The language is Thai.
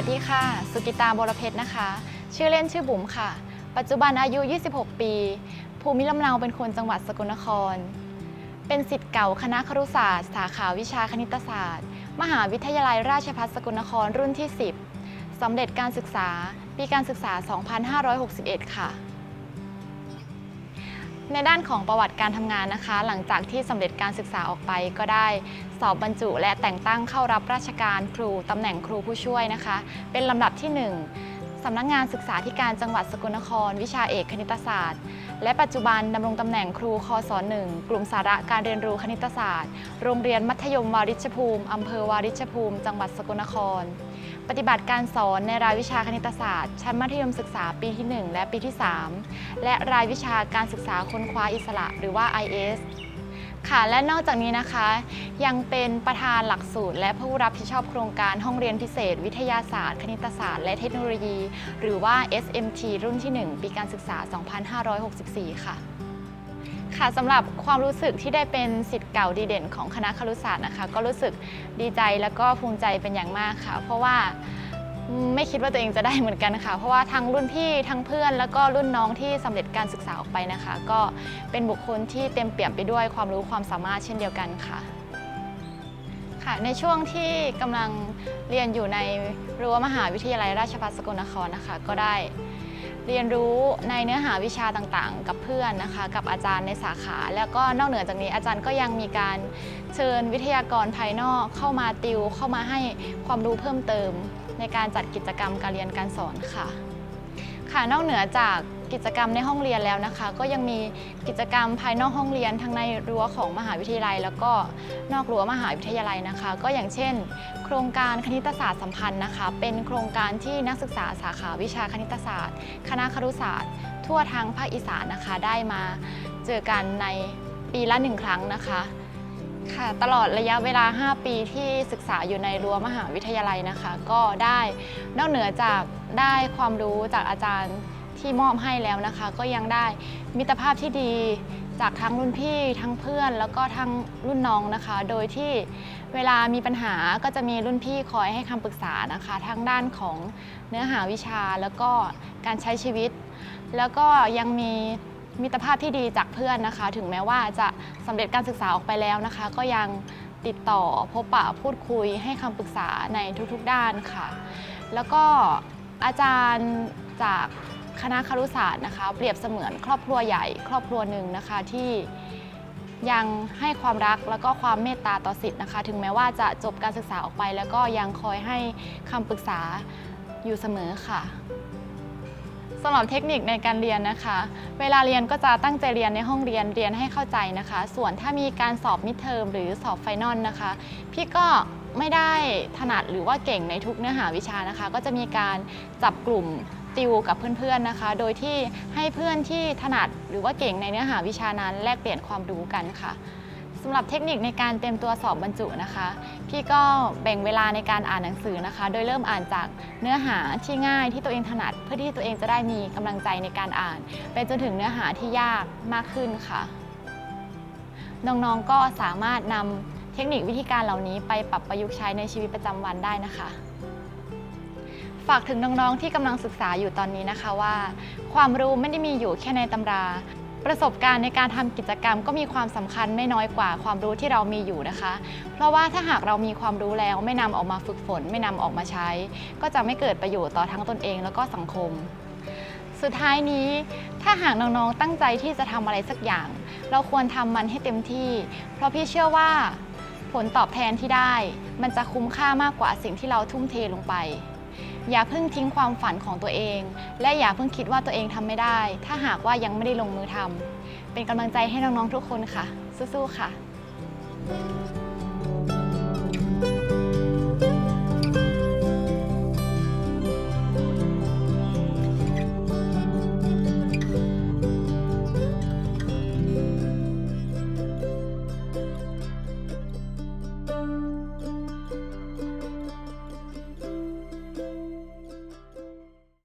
วัสดีค่ะ สุกิตาบรเพชรนะคะ ชื่อเล่นชื่อบุ๋มค่ะ ปัจจุบันอายุ 26 ปี ภูมิลำเนาเป็นคนจังหวัดสกลนคร เป็นสิทธิ์เก่าคณะครุศาสตร์ สาขาวิชาคณิตศาสตร์ มหาวิทยาลัยราชภัฏสกลนครรุ่นที่ 10 สำเร็จการศึกษา ปีการศึกษา 2561 ค่ะ ในด้านของประวัติการทำงานนะคะ หลังจากที่สำเร็จการศึกษาออกไปก็ได้สอบบรรจุและแต่งตั้งเข้ารับราชการครูตำแหน่งครูผู้ช่วยนะคะ เป็นลำดับที่ 1 สำนักงานศึกษาธิการจังหวัดสกลนคร วิชาเอกคณิตศาสตร์ และปัจจุบันดำรงตำแหน่งครูคศ1กลุ่มสาระการเรียนรู้คณิตศาสตร์ โรงเรียนมัธยมวาริชภูมิอำเภอวาริชภูมิ จังหวัดสกลนคร ปฏิบัติการสอนในรายวิชาคณิตศาสตร์ ชั้นมัธยมศึกษาปีที่ 1 และปีที่ 3 และรายวิชาการศึกษาค้นคว้าอิสระ หรือว่า IS ค่ะและนอกจากนี้นะคะ ยังเป็นประธานหลักสูตร และผู้รับผิดชอบโครงการห้องเรียนพิเศษ วิทยาศาสตร์ คณิตศาสตร์ และเทคโนโลยี หรือว่า SMT รุ่นที่ 1 ปีการศึกษา 2564 ค่ะค่ะสำหรับความรู้สึกที่ได้เป็นสิทธิ์เก่าดีเด่นของคณะครุศาสตร์นะคะ ก็รู้สึกดีใจแล้วก็ภูมิใจเป็นอย่างมากค่ะ เพราะว่า ไม่คิดว่าตัวเองจะได้เหมือนกันค่ะ เพราะว่าทั้งรุ่นพี่ทั้งเพื่อน แล้วก็รุ่นน้องที่สำเร็จการศึกษาออกไปนะคะ ก็เป็นบุคคลที่เต็มเปี่ยมไปด้วยความรู้ความสามารถเช่นเดียวกันค่ะค่ะ ในช่วงที่กำลังเรียนอยู่ในรั้วมหาวิทยาลัยราชภัฏสกลนครนะคะ ก็ได้เรียนรู้ในเนื้อหาวิชาต่างๆ กับเพื่อนนะคะ กับอาจารย์ในสาขา แล้วก็นอกเหนือจากนี้อาจารย์ก็ยังมีการเชิญวิทยากรภายนอกเข้ามาติวเข้ามาให้ความรู้เพิ่มเติม ในการจัดกิจกรรมการเรียนการสอนค่ะ ค่ะนอกเหนือจากกิจกรรมในห้องเรียนแล้วนะคะ ก็ยังมีกิจกรรมภายนอกห้องเรียนทั้งในรั้วของมหาวิทยาลัย แล้วก็นอกรั้วมหาวิทยาลัยนะคะ ก็อย่างเช่น โครงการคณิตศาสตร์สัมพันธ์นะคะ เป็นโครงการที่นักศึกษาสาขาวิชาคณิตศาสตร์ คณะครุศาสตร์ ทั่วทั้งภาคอีสานนะคะ ได้มาเจอกันในปีละหนึ่งครั้งนะคะ ค่ะตลอดระยะเวลา 5 ปีที่ศึกษาอยู่ในรั้วมหาวิทยาลัยนะคะ ก็ได้นอกเหนือจากได้ความรู้จากอาจารย์ที่มอบให้แล้วนะคะ ก็ยังได้มิตรภาพที่ดีจากทั้งรุ่นพี่ทั้งเพื่อนแล้วก็ทั้งรุ่นน้องนะคะ โดยที่เวลามีปัญหาก็จะมีรุ่นพี่คอยให้คำปรึกษานะคะทั้งด้านของเนื้อหาวิชาแล้วก็การใช้ชีวิต แล้วก็ยังมี มิตรภาพที่ดีจากเพื่อนนะคะ ถึงแม้ว่าจะสำเร็จการศึกษาออกไปแล้วนะคะ ก็ยังติดต่อพบปะพูดคุยให้คำปรึกษาในทุกๆด้านค่ะ แล้วก็อาจารย์จากคณะครุศาสตร์นะคะ เปรียบเสมือนครอบครัวใหญ่ครอบครัวหนึ่งนะคะที่ยังให้ความรักแล้วก็ความเมตตาต่อสิทธิ์นะคะ ถึงแม้ว่าจะจบการศึกษาออกไป แล้วก็ยังคอยให้คำปรึกษาอยู่เสมอค่ะ สำหรับเทคนิคในการเรียนนะคะ เวลาเรียนก็จะตั้งใจเรียนในห้องเรียนเรียนให้เข้าใจนะคะ ส่วนถ้ามีการสอบมิดเทอมหรือสอบไฟนอลนะคะ พี่ก็ไม่ได้ถนัดหรือว่าเก่งในทุกเนื้อหาวิชานะคะ ก็จะมีการจับกลุ่มติวกับเพื่อนๆนะคะ โดยที่ให้เพื่อนที่ถนัดหรือว่าเก่งในเนื้อหาวิชานั้นแลกเปลี่ยนความรู้กันค่ะ สำหรับเทคนิคในการเตรียมตัวสอบบรรจุนะคะ พี่ก็แบ่งเวลาในการอ่านหนังสือนะคะ โดยเริ่มอ่านจากเนื้อหาที่ง่ายที่ตัวเองถนัด เพื่อที่ตัวเองจะได้มีกำลังใจในการอ่าน ไปจนถึงเนื้อหาที่ยากมากขึ้นค่ะ น้องๆก็สามารถนำเทคนิควิธีการเหล่านี้ไปปรับประยุกต์ใช้ในชีวิตประจำวันได้นะคะฝากถึงน้อง ๆ ที่กำลังศึกษาอยู่ตอนนี้นะคะว่า ความรู้ไม่ได้มีอยู่แค่ในตำรา ประสบการณ์ในการทำกิจกรรมก็มีความสำคัญไม่น้อยกว่าความรู้ที่เรามีอยู่นะคะ เพราะว่าถ้าหากเรามีความรู้แล้วไม่นำออกมาฝึกฝน ไม่นำออกมาใช้ ก็จะไม่เกิดประโยชน์ต่อทั้งตนเองแล้วก็สังคม สุดท้ายนี้ ถ้าหากน้องๆตั้งใจที่จะทำอะไรสักอย่าง เราควรทำมันให้เต็มที่ เพราะพี่เชื่อว่าผลตอบแทนที่ได้ มันจะคุ้มค่ามากกว่าสิ่งที่เราทุ่มเทลงไป อย่าเพิ่งทิ้งความฝันของตัวเอง และอย่าเพิ่งคิดว่าตัวเองทำไม่ได้ ถ้าหากว่ายังไม่ได้ลงมือทำเป็นกำลังใจให้น้องๆทุกคนค่ะ สู้ๆค่ะ